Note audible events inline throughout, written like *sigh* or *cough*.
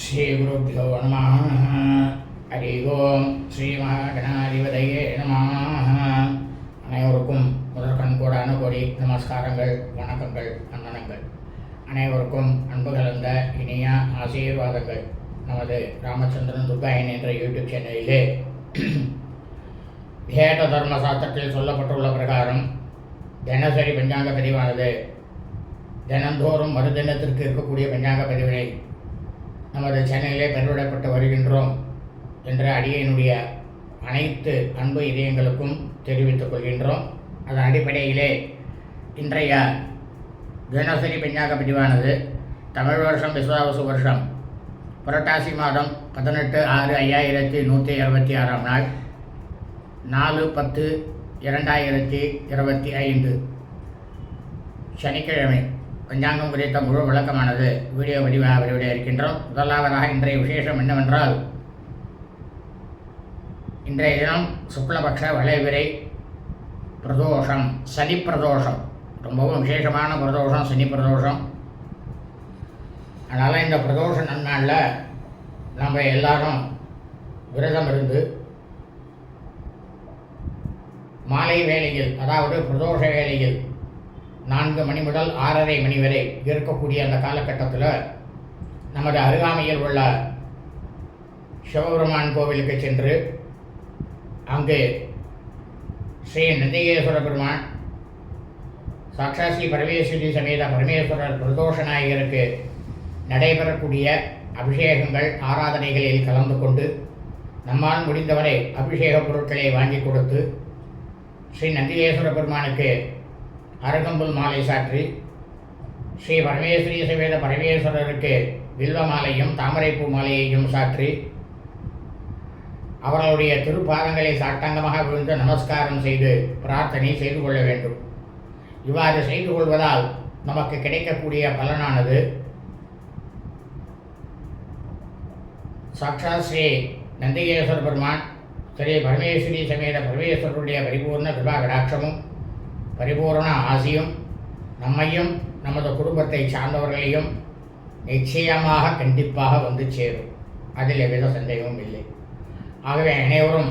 ஸ்ரீகுருப்போ நம ஹரி ஓம் ஸ்ரீ மகாகணாதிபதையே நம அனைவருக்கும் முதல் கண்கூடான கோடி நமஸ்காரங்கள் வணக்கங்கள் வந்தனங்கள் அனைவருக்கும் அன்பு கலந்த இனிய ஆசீர்வாதங்கள். நமது ராமச்சந்திரன் துர்காயன் என்ற யூடியூப் சேனலிலே *clears throat* வேத தர்ம சாத்திரத்தில் சொல்லப்பட்டுள்ள பிரகாரம் தினசரி பஞ்சாங்க பதிவானது. தினந்தோறும் மறுதினத்திற்கு இருக்கக்கூடிய பஞ்சாங்க பதிவினை நமது சென்னையிலே பெருவிடப்பட்டு வருகின்றோம் என்ற அடியனுடைய அனைத்து அன்பு இதயங்களுக்கும் தெரிவித்துக் கொள்கின்றோம். அதன் அடிப்படையிலே இன்றைய தினசரி பெஞ்சாக பதிவானது தமிழ் வருஷம் விஸ்வாவசு வருஷம். புரட்டாசி மாதம் பதினெட்டு ஆறு ஐயாயிரத்தி நூற்றி இருபத்தி ஆறாம் நாள். நாலு பத்து இரண்டாயிரத்தி இருபத்தி ஐந்து. சனிக்கிழமை. பஞ்சாங்கம் குறித்த முழு விளக்கமானது. வீடியோ வடிவாக வெளியிட இருக்கின்றோம். முதலாவதாக இன்றைய விசேஷம் என்னவென்றால் இன்றைய தினம் சுக்லபக்ஷ வளைவிரை பிரதோஷம் சனி பிரதோஷம். ரொம்பவும் விசேஷமான பிரதோஷம் சனி பிரதோஷம். அதனால் இந்த பிரதோஷ நன்னாளில் நம்ம எல்லாரும் விரதம் இருந்து மாலை வேளையில் அதாவது பிரதோஷ வேளையில் நான்கு மணி முதல் ஆறரை மணி வரை இருக்கக்கூடிய அந்த காலகட்டத்தில் நமது அருகாமையில் உள்ள சிவபெருமான் கோவிலுக்கு சென்று அங்கு ஸ்ரீ நந்திகேஸ்வர பெருமான் சாட்சாத் பரமேஸ்வரி சமேத பரமேஸ்வரர் பிரதோஷ நாயகருக்கு நடைபெறக்கூடிய அபிஷேகங்கள் ஆராதனைகளில் கலந்து கொண்டு நம்மால் முடிந்தவரை அபிஷேக பொருட்களை வாங்கி கொடுத்து ஸ்ரீ நந்திகேஸ்வர பெருமானுக்கு அருகம்புல் மாலை சாற்றி ஸ்ரீ பரமேஸ்வரிய சமேத பரமேஸ்வரருக்கு வில்வ மாலையும் தாமரைப்பூ மாலையையும் சாற்றி அவர்களுடைய திருப்பாதங்களை சாட்டங்கமாக விழுந்து நமஸ்காரம் செய்து பிரார்த்தனை செய்து கொள்ள வேண்டும். இவ்வாறு செய்து கொள்வதால் நமக்கு கிடைக்கக்கூடிய பலனானது சாட்சாத் ஸ்ரீ நந்திகேஸ்வர பெருமான் ஸ்ரீ பரமேஸ்வரி சமேத பரமேஸ்வரருடைய பரிபூர்ண கிருபா கடாட்சமும் பரிபூரண ஆசியும் நம்மையும் நமது குடும்பத்தை சார்ந்தவர்களையும் நிச்சயமாக கண்டிப்பாக வந்து சேரும். அதில் எவ்வித சந்தேகமும் இல்லை. ஆகவே அனைவரும்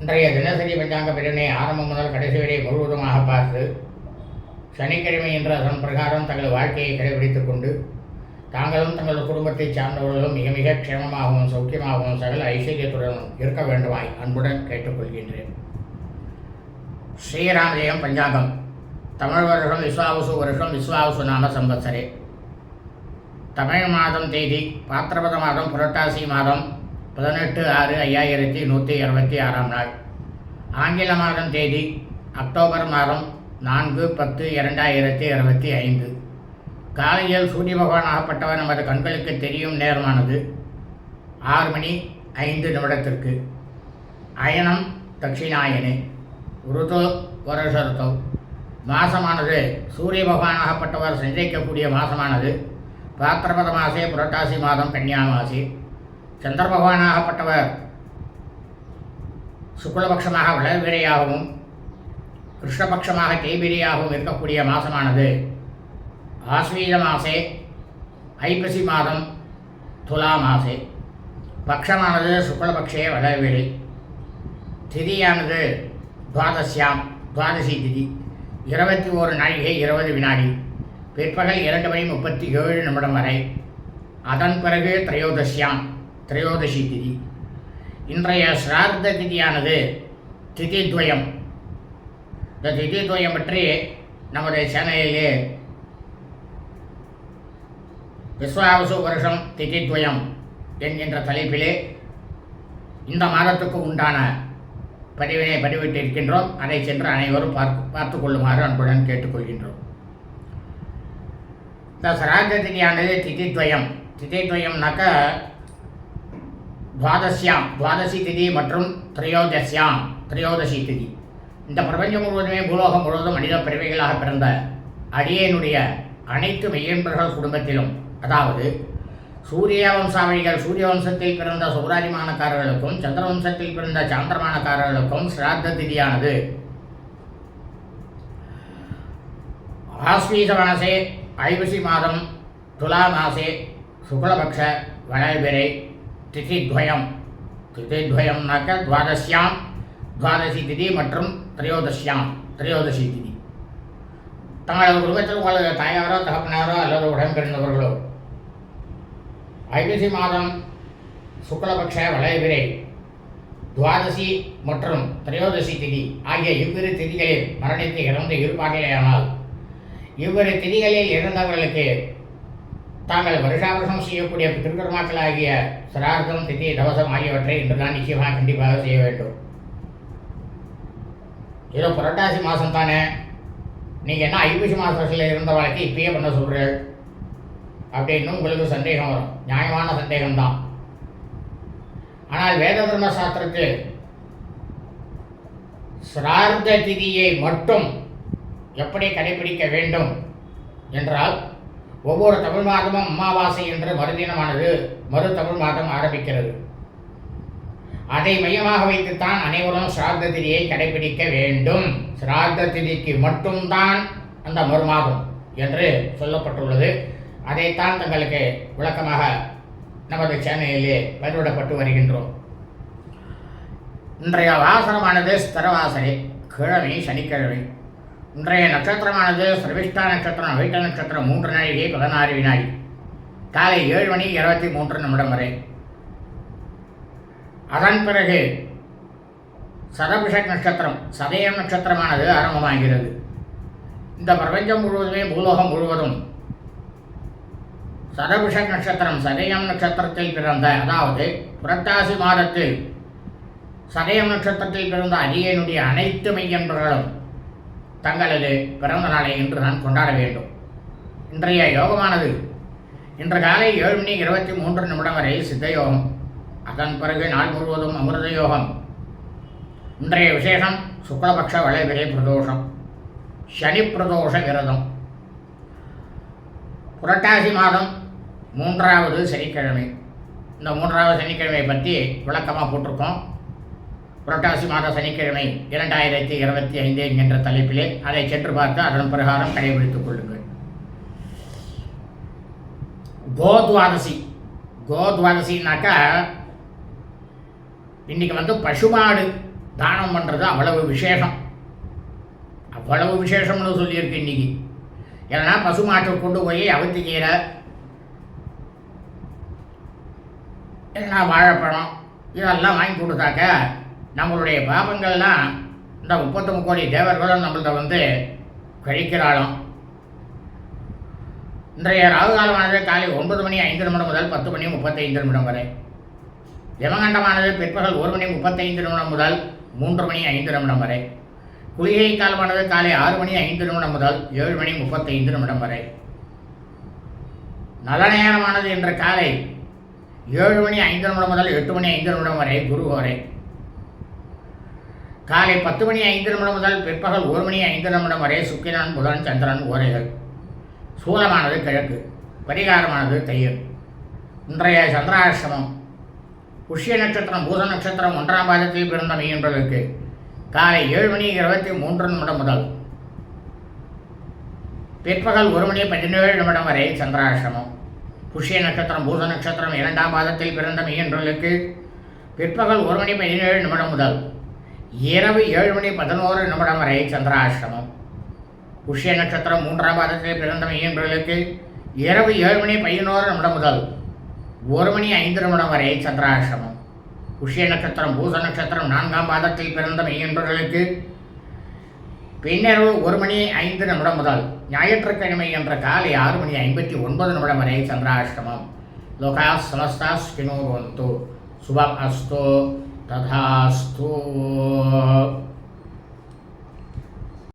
இன்றைய தினசரி பஞ்சாங்க பிரிவினை ஆரம்பம் முதல் கடைசி வரை முழுவதுமாக பார்த்து சனிக்கிழமை என்ற அதன் பிரகாரம் தங்கள் வாழ்க்கையை கடைபிடித்துக் கொண்டு தாங்களும் தங்கள் குடும்பத்தை சார்ந்தவர்களும் மிக மிக க்ஷேமமாகவும் சௌக்கியமாகவும் சகல ஐஸ்வர்யத்துடனும் இருக்க வேண்டுமாய் அன்புடன் கேட்டுக்கொள்கின்றேன். ஸ்ரீராமஜெயம் பஞ்சாங்கம். தமிழ் வருஷம் விஸ்வாவசு வருஷம் விஸ்வாவசு நாம சம்பத்சரே. தமிழ் மாதம் தேதி பாத்திரபத மாதம் புரட்டாசி மாதம் பதினெட்டு ஆறு ஐயாயிரத்தி நூற்றி இருபத்தி ஆறாம் நாள். ஆங்கில மாதம் தேதி அக்டோபர் மாதம் நான்கு பத்து இரண்டாயிரத்தி இருபத்தி ஐந்து. காலையில் சூரிய பகவான் ஆகப்பட்டவர் நமது கண்களுக்கு தெரியும் நேரமானது ஆறு மணி ஐந்து நிமிடத்திற்கு. அயனம் தட்சிணாயனே. ருது வருஷருத்தம் மாசமானது சூரிய பகவானாகப்பட்டவர் சஞ்சரிக்கக்கூடிய மாசமானது. பாத்திரபத மாசே புரட்டாசி மாதம் கன்னியா மாசி. சந்திர பகவானாகப்பட்டவர் சுக்லபக்ஷமாக வளர்விரையாகவும் கிருஷ்ணபக்ஷமாக தேய்பிரியாகவும் இருக்கக்கூடிய மாசமானது. ஆஸ்வீத மாசே ஐப்பசி மாதம் துலா மாசே. பக்ஷமானது சுக்லபக்ஷே வளர்விரை திதியானது துவாதசியாம் துவாதசி திதி இருபத்தி ஓரு நாழிகை இருபது வினாடி பிற்பகல் இரண்டு மணி முப்பத்தி ஏழு நிமிடம் வரை அதன் பிறகு திரையோதசியாம் திரையோதசி திதி. இன்றைய சிரார்த்த திதியானது திதித்வயம். இந்த திதித்வயம் பற்றி நமது சேனலிலே விஸ்வாவசு வருஷம் திதித்வயம் என்கின்ற தலைப்பிலே இந்த மாதத்துக்கு உண்டான பதிவினை இருக்கின்றோம் அதை சென்று அனைவரும் பார்த்து பார்த்து கொள்ளுமாறு அன்புடன் கேட்டுக்கொள்கின்றோம். இந்த சிராத்த திதியானது திதித்வயம். திதித்வயம்னாக்கா துவாதசியாம். துவாதசி திதி மற்றும் திரையோதசியாம். திரையோதசி திதி. இந்த பிரபஞ்சம் முழுவதுமே பூலோகம் முழுவதும் மனித பிறவைகளாக பிறந்த அடியேனுடைய அனைத்து மெய்யன்பர்கள் குடும்பத்திலும் அதாவது சூரிய வம்சாவளிகள் சூரிய வம்சத்தில் பிறந்த சௌராரிமானக்காரர்களுக்கும் சந்திர வம்சத்தில் பிறந்த சாந்திரமானக்காரர்களுக்கும் சிராத்த திதியானது. ஆஸ்வீச மாசே ஐவசி மாதம் துலா மாசே சுக்லபக்ஷ வளர்பிறை திதித்வயம். திதித்வயம்னாக்க துவாதசியாம் துவாதசி திதி மற்றும் திரையோதசியாம் திரையோதசி திதி. தங்களது குடும்பத்தில் உங்களது தாயாரோ தகப்பனாரோ அல்லது உடன்பிறந்தவர்களோ ஐப்பசி மாதம் சுக்லபக்ஷ வளைவிரை துவாதசி மற்றும் திரையோதசி திதி ஆகிய இவ்விரு திதிகளில் மரணித்து இறந்து இருப்பார்களேயானால் இவ்விரு திதிகளில் இறந்தவர்களுக்கு தாங்கள் வருஷாவருஷம் செய்யக்கூடிய திருக்கர்மாக்கள் ஆகிய சிரார்த்தம் திதி தவசம் ஆகியவற்றை இன்றுதான் நிச்சயமாக கண்டிப்பாக செய்ய வேண்டும். ஏதோ புரட்டாசி மாதம் தானே நீங்கள் என்ன ஐப்பசி மாதத்தில் இருந்த வாழ்க்கை இப்பயே பண்ண சொல்கிறீர்கள் அப்படின்னு உங்களுக்கு சந்தேகம் வரும். நியாயமான சந்தேகம்தான். ஆனால் வேத தர்ம சாஸ்திரத்தில் சிரார்த்த திதியை மட்டும் எப்படி கடைபிடிக்க வேண்டும் என்றால் ஒவ்வொரு தமிழ் மாதமும் அமாவாசை என்று மறுதினமானது மறு தமிழ் மாதம் ஆரம்பிக்கிறது. அதை மையமாக வைத்துத்தான் அனைவரும் சிரார்த்த திதியை கடைபிடிக்க வேண்டும். சிரார்த்த திதிக்கு மட்டும்தான் அந்த மறுமாதம் என்று சொல்லப்பட்டுள்ளது. அதைத்தான் தங்களுக்கு விளக்கமாக நமது சென்னையிலே பதிவிடப்பட்டு வருகின்றோம். இன்றைய வாசனமானது ஸ்திரவாசனை கிழமை சனிக்கிழமை. இன்றைய நட்சத்திரமானது சிரவிஷ்டா நட்சத்திரம் வீட்ட நட்சத்திரம் மூன்று நாழிகை பதினாறு வினாடி. காலை ஏழு மணி இருபத்தி மூன்று நிமிடம் வரை. அதன் பிறகு சதபிஷக் நட்சத்திரம் சதயம் நட்சத்திரமானது ஆரம்பமாகிறது. இந்த பிரபஞ்சம் முழுவதுமே பூலோகம் முழுவதும் சதபிஷக் நட்சத்திரம் சதயம் நட்சத்திரத்தில் பிறந்த அதாவது புரட்டாசி மாதத்தில் சதயம் நட்சத்திரத்தில் பிறந்த அரியனுடைய அனைத்து மெய்யன்பர்களும் தங்களது பிறந்த நாளை இன்று நான் கொண்டாட வேண்டும். இன்றைய யோகமானது இன்று காலை ஏழு மணி இருபத்தி மூன்று நிமிடம் வரை சித்த யோகம் அதன் பிறகு நாள் முழுவதும் அமிர்த யோகம். இன்றைய விசேஷம் சுக்லபக்ஷ வளைவிரை பிரதோஷம் சனி பிரதோஷ விரதம். புரட்டாசி மாதம் மூன்றாவது சனிக்கிழமை. இந்த மூன்றாவது சனிக்கிழமை பற்றி விளக்கமாக போட்டிருக்கோம். புரட்டாசி மாத சனிக்கிழமை இரண்டாயிரத்தி இருபத்தி ஐந்து என்கின்ற தலைப்பிலே அதை சென்று பார்த்து அதன் பிரகாரம் கடைபிடித்துக் கொள்ளுங்கள். கோத்வாதசி. கோத்வாதசின்னாக்கா இன்னைக்கு வந்து பசுமாடு தானம் பண்ணுறது அவ்வளவு விசேஷம். அவ்வளவு விசேஷம்னு சொல்லியிருக்கு இன்னைக்கு. ஏன்னா பசுமாட்டை கொண்டு போய் அவத்திக்கீரை கீரை என்ன வாழைப்பழம்? இதெல்லாம் வாங்கி கொடுத்தாக்க நம்மளுடைய பாபங்கள்லாம் இந்த முப்பத்தொம்பது கோடி தேவர்களும் நம்மள்ட்ட வந்து கழிக்கிறாளும். இன்றைய ராகு காலமானது காலை ஒன்பது மணி ஐந்து நிமிடம் முதல் பத்து மணி முப்பத்தைந்து நிமிடம் வரை. யமகண்டமானது பிற்பகல் ஒரு மணி முப்பத்தைந்து நிமிடம் முதல் மூன்று மணி ஐந்து நிமிடம் வரை. குளிகை காலமானது காலை ஆறு மணி ஐந்து நிமிடம் முதல் ஏழு மணி முப்பத்தைந்து நிமிடம் வரை. நல்ல நேரமானது இன்று காலை ஏழு மணி ஐந்து நிமிடம் முதல் எட்டு மணி ஐந்து நிமிடம் வரை குரு வரை காலை பத்து மணி ஐந்து நிமிடம் முதல் பிற்பகல் ஒரு மணி ஐந்து நிமிடம் வரை சுக்கிரன் புதன் சந்திரன் ஓரைகள். சூலமானது கிழக்கு பரிகாரமானது தையல். இன்றைய சந்திராசிரமம் புஷ்ய நட்சத்திரம் பூத நட்சத்திரம் ஒன்றாம் பாதத்தில் பிறந்த மெய்யன்பர்களுக்கு காலை ஏழு மணி இருபத்தி மூன்று நிமிடம் முதல். பிற்பகல் ஒரு மணி பதினேழு நிமிடம் வரை சந்திராசிரமம் புஷ்ய நட்சத்திரம் பூச நட்சத்திரம் இரண்டாம் பாதத்தில் பிறந்த மெய்யன்பர்களுக்கு பிற்பகல் ஒரு மணி பதினேழு நிமிடம் முதல் இரவு ஏழு மணி பதினோரு நிமிடம் வரை சந்திராசிரமம் புஷ்ய நட்சத்திரம் மூன்றாம் பாதத்தில் பிறந்த மெய்யன்பர்களுக்கு இரவு ஏழு மணி பதினோரு நிமிடம் முதல் ஒரு மணி ஐந்து நிமிடம் வரை சந்திராசிரமம் புஷ்ய நட்சத்திரம் பூச நட்சத்திரம் நான்காம் பாதத்தில் பிறந்த மெய்யன்பர்களுக்கு பின்னரவு ஒரு மணி ஐந்து நிமிடம் முதல் ஞாயிற்றுக்கிழமை என்ற காலை ஆறு மணி ஐம்பத்தி ஒன்பது நிமிடம் வரை சந்திராஷ்டமம். லோகா சமஸ்தா ஸ்கினோவந்து சுபம் அஸ்தோ. ததாஸ்தோ.